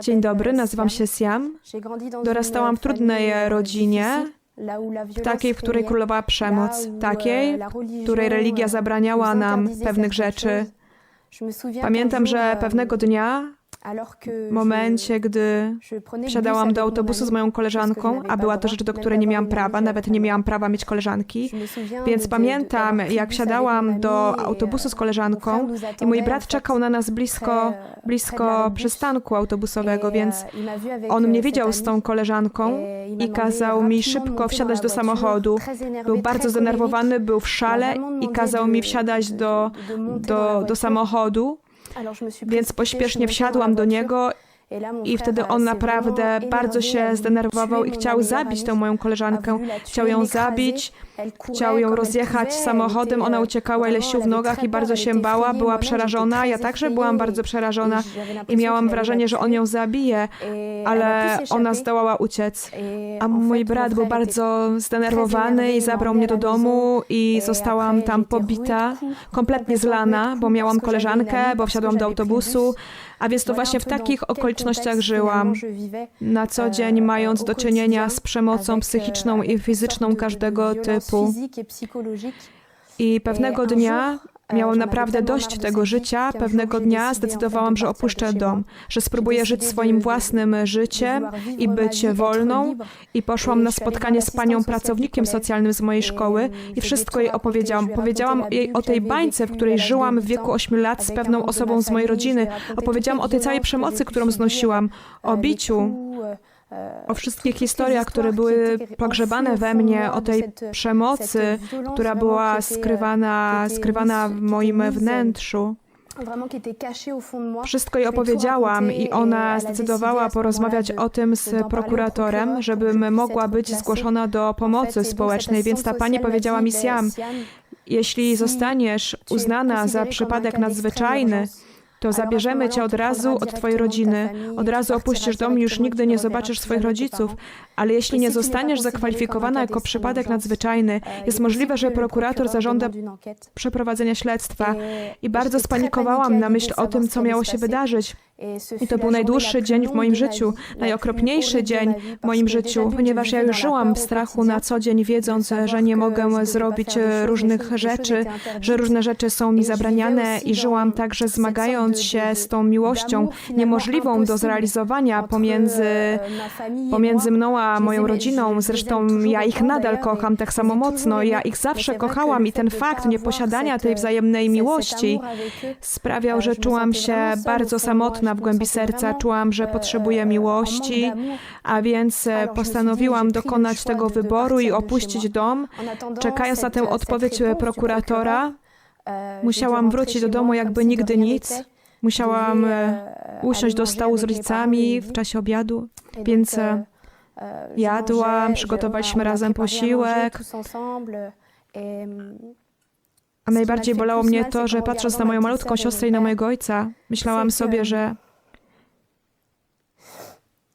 Dzień dobry, nazywam się Siam. Dorastałam w trudnej rodzinie, w takiej, w której królowała przemoc, takiej, w której religia zabraniała nam pewnych rzeczy. Pamiętam, że pewnego dnia, momencie, gdy wsiadałam do autobusu z moją koleżanką, a była to rzecz, do której nie miałam prawa, nawet nie miałam prawa mieć koleżanki, więc pamiętam, jak wsiadałam do autobusu z koleżanką i mój brat czekał na nas blisko, blisko przystanku autobusowego, więc on mnie widział z tą koleżanką i kazał mi szybko wsiadać do samochodu. Był bardzo zdenerwowany, był w szale i kazał mi wsiadać do, do, do samochodu. Więc pośpiesznie wsiadłam do niego i wtedy on naprawdę bardzo się zdenerwował i chciał zabić tę moją koleżankę. Chciał ją zabić, chciał ją rozjechać samochodem. Ona uciekała ile sił w nogach i bardzo się bała, była przerażona. Ja także byłam bardzo przerażona i miałam wrażenie, że on ją zabije, ale ona zdołała uciec. A mój brat był bardzo zdenerwowany i zabrał mnie do domu i zostałam tam pobita, kompletnie zlana, bo miałam koleżankę, bo wsiadłam do autobusu. A więc to właśnie w takich okolicznościach żyłam, na co dzień mając do czynienia z przemocą psychiczną i fizyczną każdego typu. I pewnego dnia miałam naprawdę dość tego życia. Pewnego dnia zdecydowałam, że opuszczę dom, że spróbuję żyć swoim własnym życiem i być wolną. I poszłam na spotkanie z panią pracownikiem socjalnym z mojej szkoły i wszystko jej opowiedziałam. Powiedziałam jej o tej bańce, w której żyłam w wieku 8 lat z pewną osobą z mojej rodziny. Opowiedziałam o tej całej przemocy, którą znosiłam, o biciu o wszystkich historiach, które były pogrzebane we mnie, o tej przemocy, która była skrywana, skrywana w moim wnętrzu. Wszystko jej opowiedziałam i ona zdecydowała porozmawiać o tym z prokuratorem, żebym mogła być zgłoszona do pomocy społecznej, więc ta pani powiedziała mi Siam, jeśli zostaniesz uznana za przypadek nadzwyczajny, to zabierzemy cię od razu od twojej rodziny. Od razu opuścisz dom i już nigdy nie zobaczysz swoich rodziców. Ale jeśli nie zostaniesz zakwalifikowana jako przypadek nadzwyczajny, jest możliwe, że prokurator zażąda przeprowadzenia śledztwa. I bardzo spanikowałam na myśl o tym, co miało się wydarzyć. I to był najdłuższy dzień w moim życiu, najokropniejszy dzień w moim życiu, ponieważ ja już żyłam w strachu na co dzień, wiedząc, że nie mogę zrobić różnych rzeczy, że różne rzeczy są mi zabraniane i żyłam także zmagając się z tą miłością niemożliwą do zrealizowania pomiędzy, pomiędzy mną a moją rodziną. Zresztą ja ich nadal kocham tak samo mocno, ja ich zawsze kochałam i ten fakt nieposiadania tej wzajemnej miłości sprawiał, że czułam się bardzo samotna w głębi serca czułam, że potrzebuję miłości, a więc postanowiłam dokonać tego wyboru i opuścić dom. Czekając na tę odpowiedź prokuratora, musiałam wrócić do domu jakby nigdy nic. Musiałam usiąść do stołu z rodzicami w czasie obiadu, więc jadłam, przygotowaliśmy razem posiłek. A najbardziej bolało mnie to, że patrząc na moją malutką siostrę i na mojego ojca, myślałam sobie, że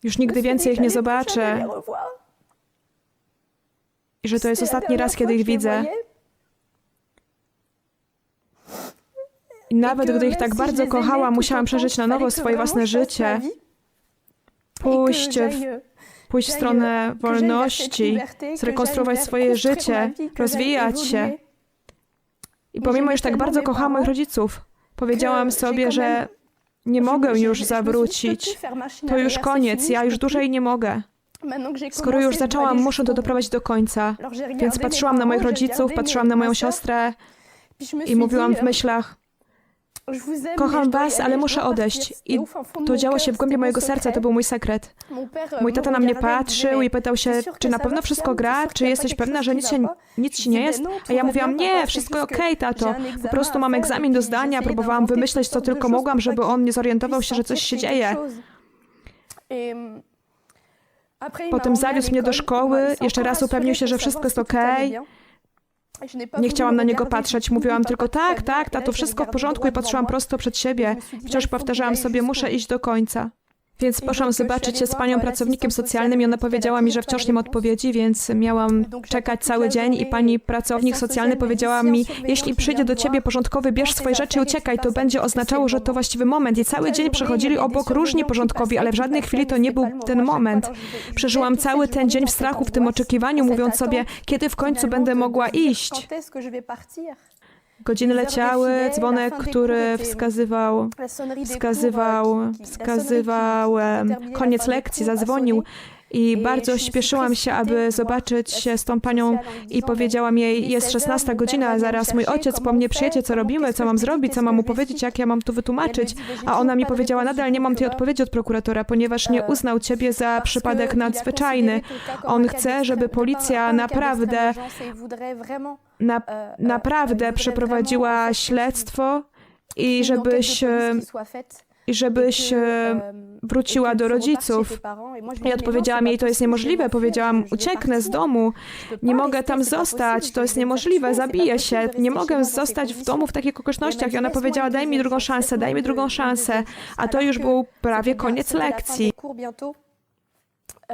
już nigdy więcej ich nie zobaczę. i że to jest ostatni raz, kiedy ich widzę. I nawet gdy ich tak bardzo kochałam, musiałam przeżyć na nowo swoje własne życie, pójść w, pójść w stronę wolności, zrekonstruować swoje życie, rozwijać się. I pomimo, iż tak bardzo kochałam moich rodziców, powiedziałam sobie, że nie mogę już zawrócić. To już koniec, ja już dłużej nie mogę. Skoro już zaczęłam, muszę to doprowadzić do końca. Więc patrzyłam na moich rodziców, patrzyłam na moją siostrę i mówiłam w myślach, kocham was, ale muszę odejść. I to działo się w głębi mojego serca, to był mój sekret. Mój tata na mnie patrzył i pytał się, czy na pewno wszystko gra, czy jesteś pewna, że nic, się, nic ci nie jest? A ja mówiłam, nie, wszystko okej, okay, tato. Po prostu mam egzamin do zdania, próbowałam wymyśleć, co tylko mogłam, żeby on nie zorientował się, że coś się dzieje. Potem zawiózł mnie do szkoły, jeszcze raz upewnił się, że wszystko jest okej. Okay. Nie chciałam na niego patrzeć, mówiłam tylko tak, tak, tato, wszystko w porządku i patrzyłam prosto przed siebie. Wciąż powtarzałam sobie, muszę iść do końca. Więc poszłam zobaczyć się z panią pracownikiem socjalnym i ona powiedziała mi, że wciąż nie ma odpowiedzi, więc miałam czekać cały dzień i pani pracownik socjalny powiedziała mi, jeśli przyjdzie do ciebie porządkowy, bierz swoje rzeczy i uciekaj, to będzie oznaczało, że to właściwy moment. I cały dzień przechodzili obok różni porządkowi, ale w żadnej chwili to nie był ten moment. Przeżyłam cały ten dzień w strachu, w tym oczekiwaniu, mówiąc sobie, kiedy w końcu będę mogła iść. Godziny leciały, dzwonek, który wskazywał, wskazywał, wskazywał em, koniec lekcji, zadzwonił i bardzo śpieszyłam się, aby zobaczyć się z tą panią i powiedziałam jej, jest 16 godzina, zaraz mój ojciec po mnie przyjedzie, co robimy, co mam zrobić, co mam mu powiedzieć, jak ja mam tu wytłumaczyć. A ona mi powiedziała, nadal nie mam tej odpowiedzi od prokuratora, ponieważ nie uznał ciebie za przypadek nadzwyczajny. On chce, żeby policja naprawdę na, naprawdę przeprowadziła śledztwo i żebyś, e, i żebyś e, wróciła do rodziców. I odpowiedziałam jej, to jest niemożliwe. Powiedziałam, ucieknę z domu, nie mogę tam zostać, to jest niemożliwe, zabiję się, nie mogę zostać w domu w takich okolicznościach. I ona powiedziała, daj mi drugą szansę, daj mi drugą szansę. A to już był prawie koniec lekcji.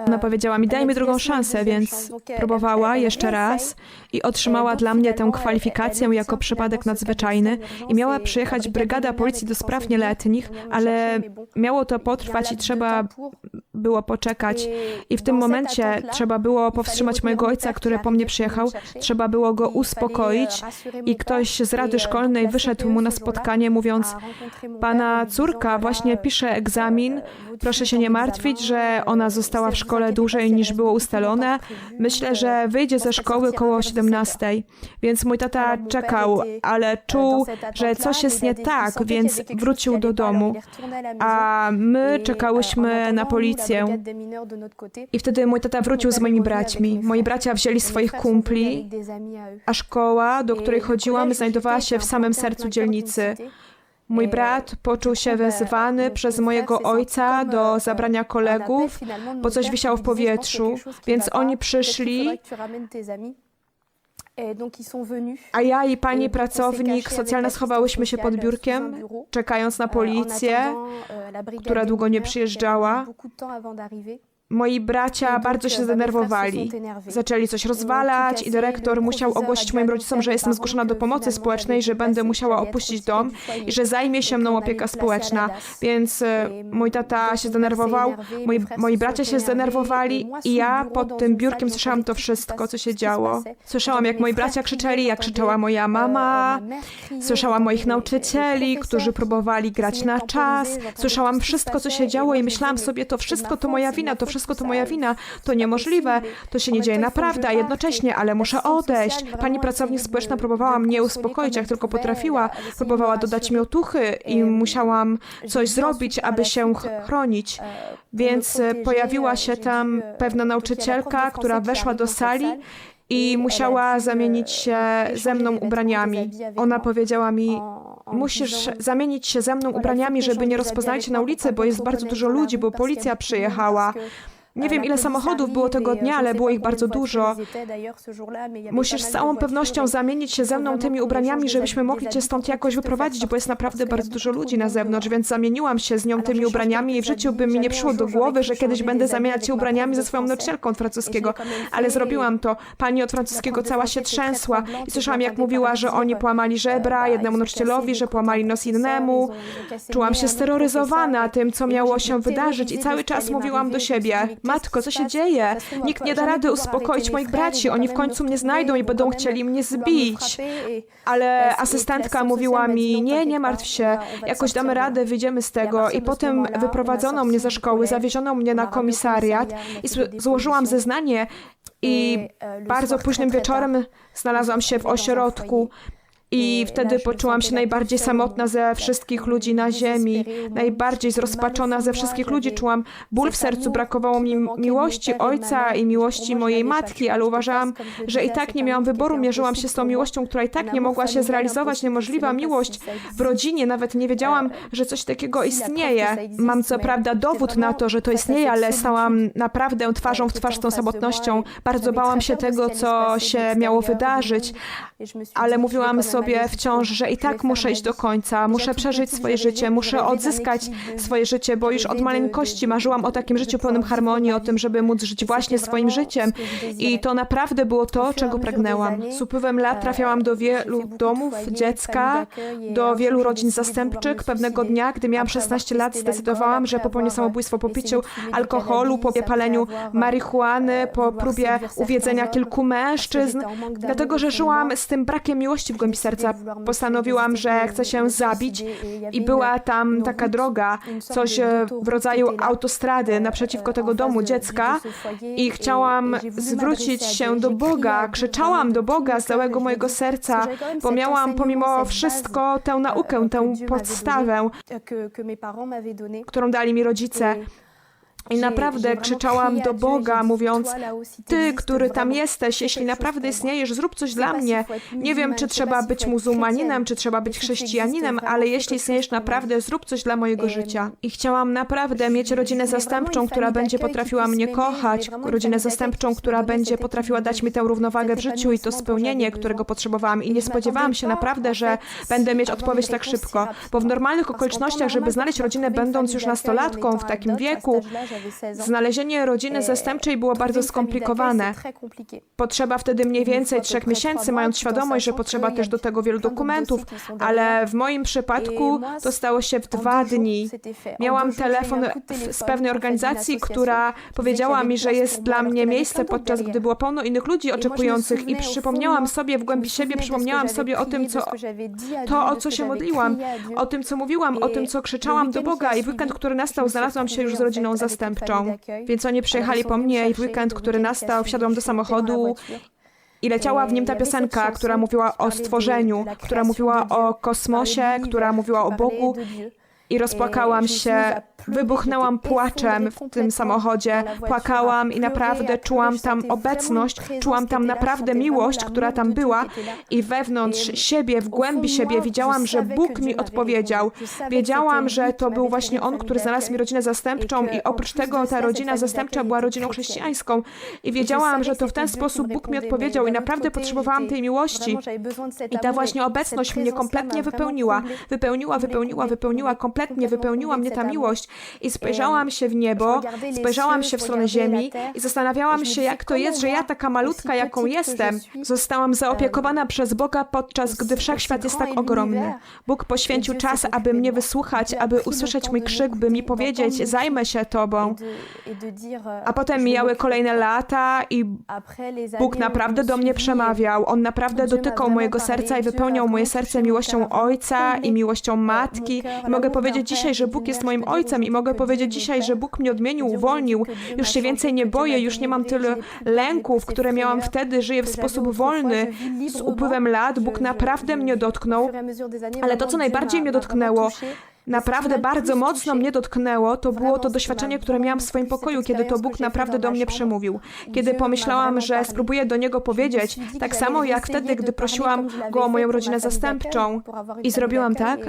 Ona powiedziała mi, daj mi drugą szansę, więc próbowała jeszcze raz i otrzymała dla mnie tę kwalifikację jako przypadek nadzwyczajny i miała przyjechać brygada policji do spraw nieletnich, ale miało to potrwać i trzeba było poczekać. I w tym momencie trzeba było powstrzymać mojego ojca, który po mnie przyjechał, trzeba było go uspokoić i ktoś z rady szkolnej wyszedł mu na spotkanie mówiąc, pana córka właśnie pisze egzamin, proszę się nie martwić, że ona została w szkole dłużej niż było ustalone. Myślę, że wyjdzie ze szkoły koło 17. Więc mój tata czekał, ale czuł, że coś jest nie tak, więc wrócił do domu. A my czekałyśmy na policję. I wtedy mój tata wrócił z moimi braćmi. Moi bracia wzięli swoich kumpli, a szkoła, do której chodziłam, znajdowała się w samym sercu dzielnicy. Mój brat poczuł się wezwany przez mojego ojca do zabrania kolegów, bo coś wisiało w powietrzu, więc oni przyszli. A ja i pani pracownik socjalna schowałyśmy się pod biurkiem, czekając na policję, która długo nie przyjeżdżała. Moi bracia bardzo się zdenerwowali. Zaczęli coś rozwalać i dyrektor musiał ogłosić moim rodzicom, że jestem zgłoszona do pomocy społecznej, że będę musiała opuścić dom i że zajmie się mną opieka społeczna. Więc e, mój tata się zdenerwował, moi, moi bracia się zdenerwowali i ja pod tym biurkiem słyszałam to wszystko, co się działo. Słyszałam, jak moi bracia krzyczeli, jak krzyczała moja mama. Słyszałam moich nauczycieli, którzy próbowali grać na czas. Słyszałam wszystko, co się działo i myślałam sobie, to wszystko to moja wina, to wszystko to moja wina, to niemożliwe, to się nie dzieje naprawdę, a jednocześnie, ale muszę odejść. Pani pracownik społeczna próbowała mnie uspokoić, jak tylko potrafiła, próbowała dodać mi otuchy i musiałam coś zrobić, aby się chronić. Więc pojawiła się tam pewna nauczycielka, która weszła do sali i musiała zamienić się ze mną ubraniami. Ona powiedziała mi, musisz zamienić się ze mną ubraniami, żeby nie rozpoznali cię na ulicy, bo jest bardzo dużo ludzi, bo policja przyjechała. Nie wiem, ile samochodów było tego dnia, ale było ich bardzo dużo. Musisz z całą pewnością zamienić się ze mną tymi ubraniami, żebyśmy mogli cię stąd jakoś wyprowadzić, bo jest naprawdę bardzo dużo ludzi na zewnątrz, więc zamieniłam się z nią tymi ubraniami i w życiu by mi nie przyszło do głowy, że kiedyś będę zamieniać się ubraniami ze swoją nauczycielką od francuskiego. Ale zrobiłam to. Pani od francuskiego cała się trzęsła i słyszałam, jak mówiła, że oni połamali żebra jednemu nauczycielowi, że połamali nos innemu. Czułam się steroryzowana tym, co miało się wydarzyć i cały czas mówiłam do siebie, Matko, co się dzieje? Nikt nie da rady uspokoić moich braci. Oni w końcu mnie znajdą i będą chcieli mnie zbić. Ale asystentka mówiła mi, nie, nie martw się, jakoś damy radę, wyjdziemy z tego. I potem wyprowadzono mnie ze szkoły, zawieziono mnie na komisariat i złożyłam zeznanie i bardzo późnym wieczorem znalazłam się w ośrodku. I wtedy poczułam się najbardziej samotna ze wszystkich ludzi na ziemi, najbardziej zrozpaczona ze wszystkich ludzi. Czułam ból w sercu, brakowało mi miłości ojca i miłości mojej matki, ale uważałam, że i tak nie miałam wyboru. Mierzyłam się z tą miłością, która i tak nie mogła się zrealizować. Niemożliwa miłość w rodzinie, nawet nie wiedziałam, że coś takiego istnieje. Mam co prawda dowód na to, że to istnieje, ale stałam naprawdę twarzą w twarz z tą samotnością. Bardzo bałam się tego, co się miało wydarzyć, ale mówiłam sobie, sobie wciąż, że i tak muszę iść do końca, muszę przeżyć swoje życie, muszę odzyskać swoje życie, bo już od maleńkości marzyłam o takim życiu pełnym harmonii, o tym, żeby móc żyć właśnie swoim życiem. I to naprawdę było to, czego pragnęłam. Z upływem lat trafiałam do wielu domów dziecka, do wielu rodzin zastępczych. Pewnego dnia, gdy miałam 16 lat, zdecydowałam, że popełnię samobójstwo po piciu alkoholu, po paleniu marihuany, po próbie uwiedzenia kilku mężczyzn, dlatego że żyłam z tym brakiem miłości w głębi serca. Postanowiłam, że chcę się zabić i była tam taka droga, coś e, w rodzaju autostrady naprzeciwko tego domu dziecka i chciałam zwrócić się do Boga. Krzyczałam do Boga z całego mojego serca, bo miałam pomimo wszystko tę naukę, tę podstawę, którą dali mi rodzice. I naprawdę krzyczałam do Boga, mówiąc: Ty, który tam jesteś, jeśli naprawdę istniejesz, zrób coś dla mnie. Nie wiem, czy trzeba być muzułmaninem, czy trzeba być chrześcijaninem, ale jeśli istniejesz naprawdę, zrób coś dla mojego życia. I chciałam naprawdę mieć rodzinę zastępczą, która będzie potrafiła mnie kochać, rodzinę zastępczą, która będzie potrafiła dać mi tę równowagę w życiu i to spełnienie, którego potrzebowałam. I nie spodziewałam się naprawdę, że będę mieć odpowiedź tak szybko, bo w normalnych okolicznościach, żeby znaleźć rodzinę, będąc już nastolatką w takim wieku, Znalezienie rodziny zastępczej było bardzo skomplikowane. Potrzeba wtedy mniej więcej trzech miesięcy, mając świadomość, że potrzeba też do tego wielu dokumentów, ale w moim przypadku to stało się w dwa dni. Miałam telefon z pewnej organizacji, która powiedziała mi, że jest dla mnie miejsce, podczas gdy było pełno innych ludzi oczekujących i przypomniałam sobie w głębi siebie, przypomniałam sobie o tym, co, to, o co się modliłam, o tym, co mówiłam, o tym, co krzyczałam do Boga i weekend, który nastał, znalazłam się już z rodziną zastępczą zastępczą. Więc oni przyjechali po mnie i w weekend, który nastał, wsiadłam do samochodu i leciała w nim ta piosenka, która mówiła o stworzeniu, która mówiła o kosmosie, która mówiła o Bogu i rozpłakałam się, wybuchnęłam płaczem w tym samochodzie, płakałam i naprawdę czułam tam obecność, czułam tam naprawdę miłość, która tam była. i wewnątrz siebie, w głębi siebie widziałam, że Bóg mi odpowiedział. Wiedziałam, że to był właśnie On, który znalazł mi rodzinę zastępczą i oprócz tego ta rodzina zastępcza była rodziną chrześcijańską. I wiedziałam, że to w ten sposób Bóg mi odpowiedział i naprawdę potrzebowałam tej miłości. i ta właśnie obecność mnie kompletnie wypełniła, wypełniła, wypełniła, wypełniła kompletnie kompletnie wypełniła mnie ta miłość i spojrzałam się w niebo, spojrzałam się w stronę ziemi i zastanawiałam się, jak to jest, że ja taka malutka, jaką jestem, zostałam zaopiekowana przez Boga, podczas gdy wszechświat jest tak ogromny. Bóg poświęcił czas, aby mnie wysłuchać, aby usłyszeć mój krzyk, by mi powiedzieć, zajmę się Tobą. A potem mijały kolejne lata i Bóg naprawdę do mnie przemawiał. On naprawdę dotykał mojego serca i wypełniał moje serce miłością Ojca i miłością Matki. I mogę powiedzieć, powiedzieć dzisiaj, że Bóg jest moim ojcem i mogę powiedzieć dzisiaj, że Bóg mnie odmienił, uwolnił. Już się więcej nie boję, już nie mam tyle lęków, które miałam wtedy, żyję w sposób wolny. Z upływem lat Bóg naprawdę mnie dotknął, ale to, co najbardziej mnie dotknęło, naprawdę bardzo mocno mnie dotknęło, to było to doświadczenie, które miałam w swoim pokoju, kiedy to Bóg naprawdę do mnie przemówił. Kiedy pomyślałam, że spróbuję do Niego powiedzieć, tak samo jak wtedy, gdy prosiłam Go o moją rodzinę zastępczą. I zrobiłam tak,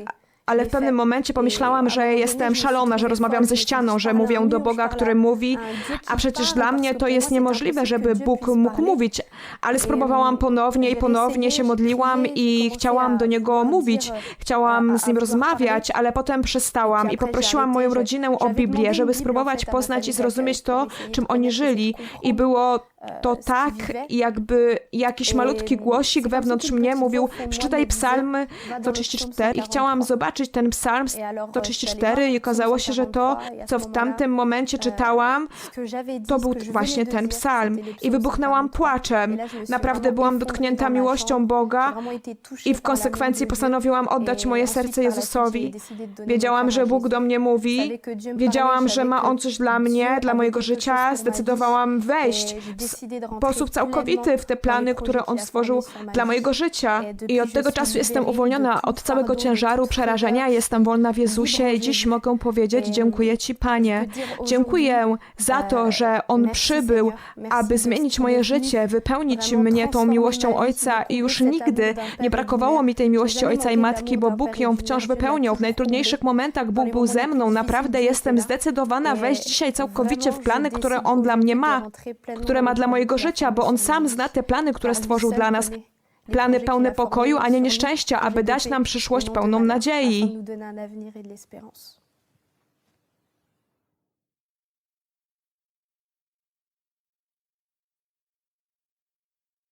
ale w pewnym momencie pomyślałam, że jestem szalona, że rozmawiam ze ścianą, że mówię do Boga, który mówi, a przecież dla mnie to jest niemożliwe, żeby Bóg mógł mówić. Ale spróbowałam ponownie i ponownie się modliłam i chciałam do Niego mówić, chciałam z Nim rozmawiać, ale potem przestałam i poprosiłam moją rodzinę o Biblię, żeby spróbować poznać i zrozumieć to, czym oni żyli. I było to tak, jakby jakiś malutki głosik wewnątrz mnie mówił, przeczytaj psalm 134 i chciałam zobaczyć ten psalm 134 i okazało się, że to, co w tamtym momencie czytałam, to był właśnie ten psalm. i wybuchnęłam płaczem. Naprawdę byłam dotknięta miłością Boga i w konsekwencji postanowiłam oddać moje serce Jezusowi. Wiedziałam, że Bóg do mnie mówi, wiedziałam, że ma On coś dla mnie, dla mojego życia, zdecydowałam wejść w sposób całkowity w te plany, które On stworzył dla mojego życia. I od tego czasu jestem uwolniona od całego ciężaru przerażenia, jestem wolna w Jezusie i dziś mogę powiedzieć, dziękuję Ci, Panie. Dziękuję za to, że On przybył, aby zmienić moje życie, wypełnić mnie tą miłością Ojca. i już nigdy nie brakowało mi tej miłości Ojca i Matki, bo Bóg ją wciąż wypełniał. W najtrudniejszych momentach Bóg był ze mną. Naprawdę jestem zdecydowana. Wejść dzisiaj całkowicie w plany, które On dla mnie ma, które ma dla dla mojego życia, bo On sam zna te plany, które stworzył dla nas. Plany pełne pokoju, a nie nieszczęścia, aby dać nam przyszłość pełną nadziei.